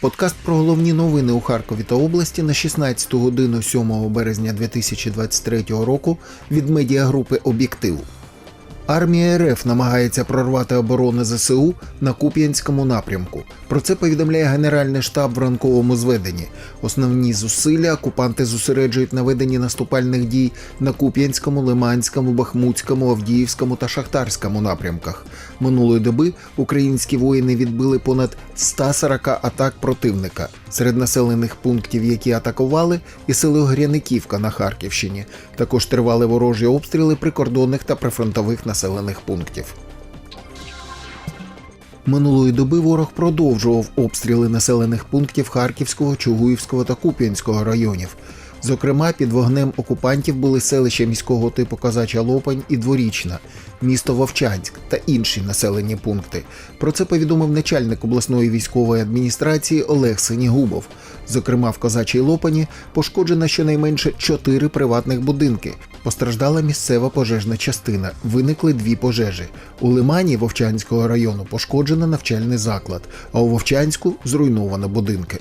Подкаст про головні новини у Харкові та області на 16 годину 7 березня 2023 року від медіагрупи Об'єктив. Армія РФ намагається прорвати оборони ЗСУ на Куп'янському напрямку. Про це повідомляє Генеральний штаб в ранковому зведенні. Основні зусилля окупанти зосереджують на веденні наступальних дій на Куп'янському, Лиманському, Бахмутському, Авдіївському та Шахтарському напрямках. Минулої доби українські воїни відбили понад 140 атак противника. Серед населених пунктів, які атакували, і село Гряниківка на Харківщині. Також тривали ворожі обстріли прикордонних та прифронтових населених пунктів. Минулої доби ворог продовжував обстріли населених пунктів Харківського, Чугуївського та Куп'янського районів. Зокрема, під вогнем окупантів були селища міського типу Козача Лопань і Дворічна, місто Вовчанськ та інші населені пункти. Про це повідомив начальник обласної військової адміністрації Олег Синігубов. Зокрема, в Козачій Лопані пошкоджено щонайменше чотири приватних будинки. Постраждала місцева пожежна частина. Виникли дві пожежі. У Лимані Вовчанського району пошкоджено навчальний заклад, а у Вовчанську зруйновано будинки.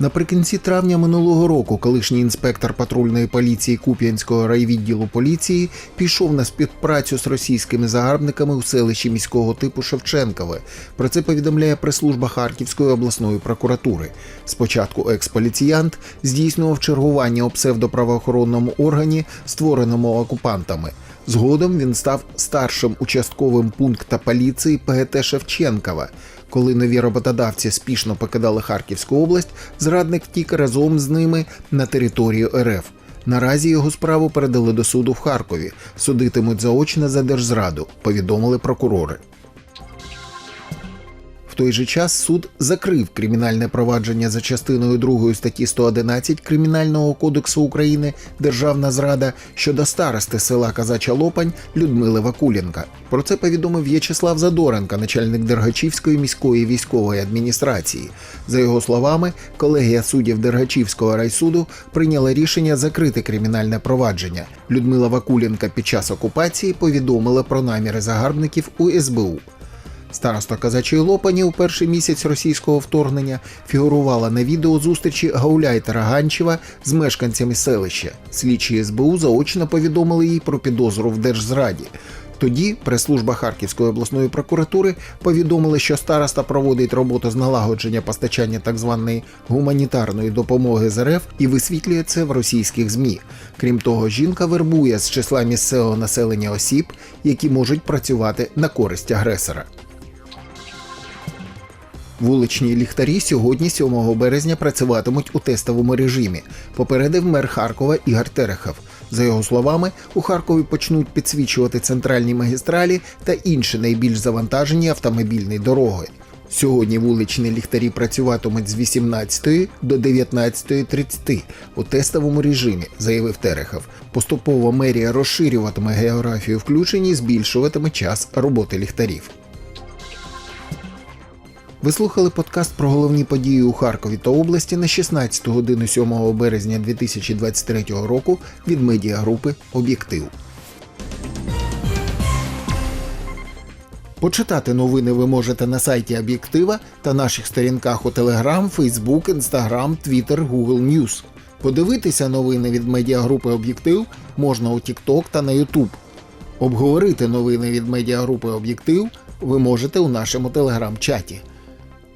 Наприкінці травня минулого року колишній інспектор патрульної поліції Куп'янського райвідділу поліції пішов на співпрацю з російськими загарбниками у селищі міського типу Шевченкове. Про це повідомляє прес-служба Харківської обласної прокуратури. Спочатку екс-поліціянт здійснював чергування у псевдоправоохоронному органі, створеному окупантами. Згодом він став старшим участковим пункта поліції ПГТ Шевченкова. Коли нові роботодавці спішно покидали Харківську область, зрадник втік разом з ними на територію РФ. Наразі його справу передали до суду в Харкові. Судитимуть заочно за держзраду, повідомили прокурори. Той же час суд закрив кримінальне провадження за частиною 2 статті 111 Кримінального кодексу України Державна зрада щодо старости села Казача Лопань Людмили Вакуленка. Про це повідомив В'ячеслав Задоренко, начальник Дергачівської міської військової адміністрації. За його словами, колегія суддів Дергачівського райсуду прийняла рішення закрити кримінальне провадження. Людмила Вакуленка під час окупації повідомила про наміри загарбників у СБУ. Староста Казачої Лопані у перший місяць російського вторгнення фігурувала на відео зустрічі Гауляйтера Ганчева з мешканцями селища. Слідчі СБУ заочно повідомили їй про підозру в держзраді. Тоді прес-служба Харківської обласної прокуратури повідомила, що староста проводить роботу з налагодження постачання так званої гуманітарної допомоги з РФ і висвітлює це в російських змі. Крім того, жінка вербує з числа місцевого населення осіб, які можуть працювати на користь агресора. Вуличні ліхтарі сьогодні, 7 березня, працюватимуть у тестовому режимі. Попередив мер Харкова Ігор Терехов. За його словами, у Харкові почнуть підсвічувати центральні магістралі та інші найбільш завантажені автомобільні дороги. Сьогодні вуличні ліхтарі працюватимуть з 18 до 19.30 у тестовому режимі, заявив Терехов. Поступово мерія розширюватиме географію включень і збільшуватиме час роботи ліхтарів. Ви слухали подкаст про головні події у Харкові та області на 16 годину 7 березня 2023 року від медіагрупи Об'єктив. Почитати новини ви можете на сайті Об'єктива та наших сторінках у Telegram, Facebook, Instagram, Twitter, Google News. Подивитися новини від медіагрупи Об'єктив можна у TikTok та на YouTube. Обговорити новини від медіагрупи Об'єктив ви можете у нашому телеграм-чаті.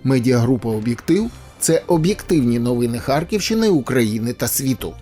Медіагрупа Об'єктив це об'єктивні новини Харківщини, України та світу.